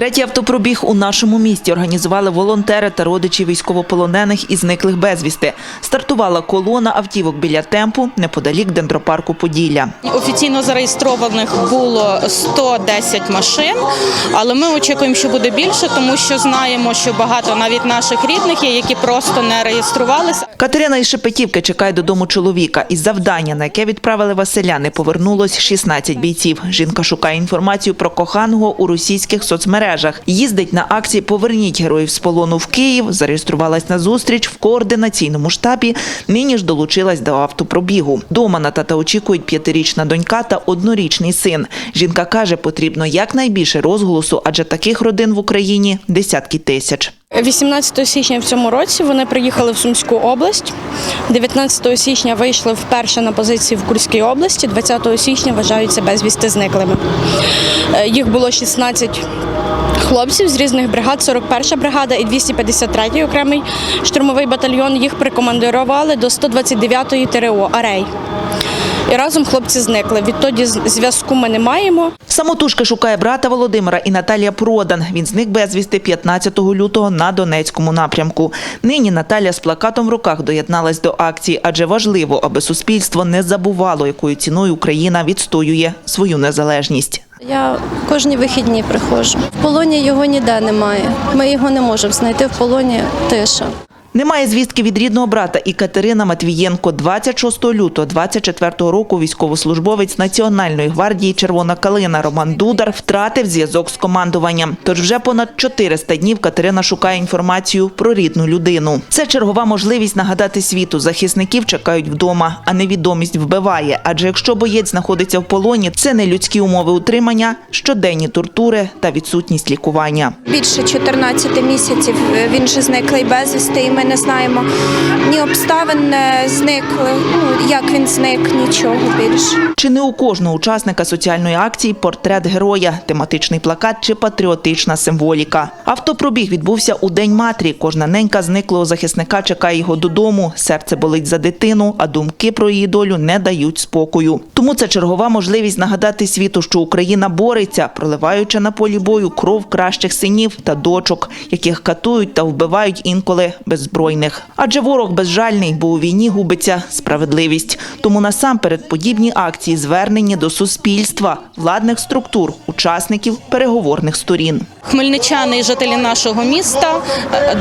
Третій автопробіг у нашому місті організували волонтери та родичі військовополонених і зниклих безвісти. Стартувала колона автівок біля темпу неподалік дендропарку Поділля. Офіційно зареєстрованих було 110 машин, але ми очікуємо, що буде більше, тому що знаємо, що багато навіть наших рідних є, які просто не реєструвалися. Катерина із Шепетівки чекає додому чоловіка. Із завдання, на яке відправили Василя, не повернулось 16 бійців. Жінка шукає інформацію про коханого у російських соцмережах. Їздить на акції Поверніть героїв з полону в Київ. Зареєструвалась на зустріч в координаційному штабі. Нині ж долучилась до автопробігу. Дома на тата очікують п'ятирічна донька та однорічний син. Жінка каже, потрібно якнайбільше розголосу, адже таких родин в Україні десятки тисяч. 18 січня в цьому році вони приїхали в Сумську область. 19 січня вийшли вперше на позиції в Курській області. 20 січня вважаються безвісти зниклими. Е, Їх було 16 хлопців з різних бригад, 41 бригада і 253 окремий штурмовий батальйон. Їх прикомандирували до 129-ї ТРО Арей. І разом хлопці зникли. Відтоді з- зв'язку ми не маємо. Самотужки шукає брата Володимира і Наталія Продан. Він зник безвісти 15 лютого на Донецькому напрямку. Нині Наталя з плакатом в руках доєдналась до акції, адже важливо, аби суспільство не забувало, якою ціною Україна відстоює свою незалежність. Я кожні вихідні приходжу. В полоні його ніде немає. Ми його не можемо знайти в полоні тиша. Немає звістки від рідного брата і Катерина Матвієнко. 26 лютого 24 року військовослужбовець Національної гвардії Червона калина Роман Дудар втратив зв'язок з командуванням. Тож вже понад 400 днів Катерина шукає інформацію про рідну людину. Це чергова можливість нагадати світу. Захисників чекають вдома, а невідомість вбиває. Адже якщо боєць знаходиться в полоні, це не людські умови утримання, щоденні тортури та відсутність лікування. більше 14 місяців він же зниклий безвісти, ми не знаємо ні обставин зникли, ну як він зник, нічого більше. Чи не у кожного учасника соціальної акції портрет героя, тематичний плакат чи патріотична символіка? Автопробіг відбувся у День матері. Кожна ненька зниклого захисника чекає його додому. Серце болить за дитину, а думки про її долю не дають спокою. Тому це чергова можливість нагадати світу, що Україна бореться, проливаючи на полі бою кров кращих синів та дочок, яких катують та вбивають інколи беззбройних. Адже ворог безжальний, бо у війні губиться справедливість. Тому насамперед подібні акції звернені до суспільства, владних структур, учасників переговорних сторін. Хмельничани і жителі нашого міста.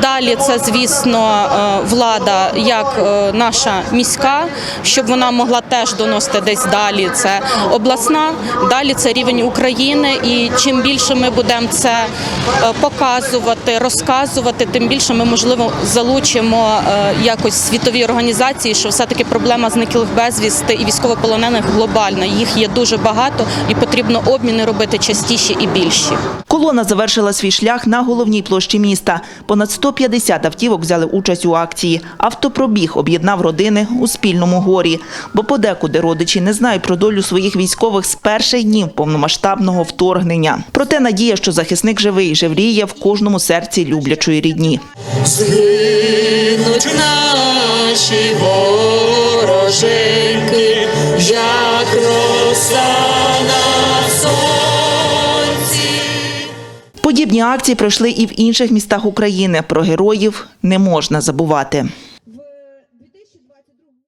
Далі це, звісно, е, влада як е, наша міська, щоб вона могла теж доносити десь далі. Це обласна, далі це рівень України. І чим більше ми будемо це е, показувати, розказувати, тим більше ми можливо залучимо е, якось світові організації, що все-таки проблема зниклих безвісти і військовополонених глобальна. Їх є дуже багато, і потрібно обміни робити частіші і більші. Колона завершила свій шлях на головній площі міста. Понад 150 автівок взяли участь у акції. Автопробіг об'єднав родини у спільному горі. Бо подекуди родичі не знають про долю своїх військових з перших днів повномасштабного вторгнення. Проте надія, що захисник живий, живріє в кожному серці люблячої рідні. Згинуть наші вороженьки, як роса на сонці. Подібні акції пройшли і в інших містах України. Про героїв не можна забувати.